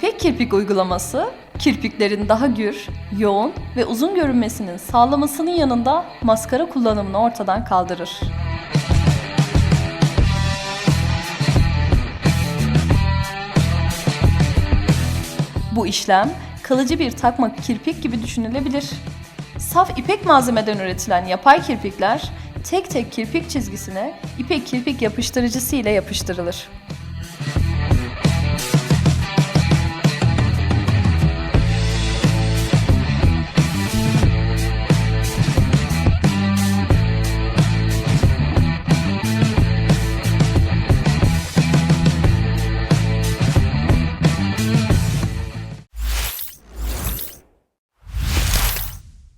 İpek kirpik uygulaması, kirpiklerin daha gür, yoğun ve uzun görünmesinin sağlamasının yanında maskara kullanımını ortadan kaldırır. Bu işlem kalıcı bir takma kirpik gibi düşünülebilir. Saf ipek malzemeden üretilen yapay kirpikler tek tek kirpik çizgisine ipek kirpik yapıştırıcısı ile yapıştırılır.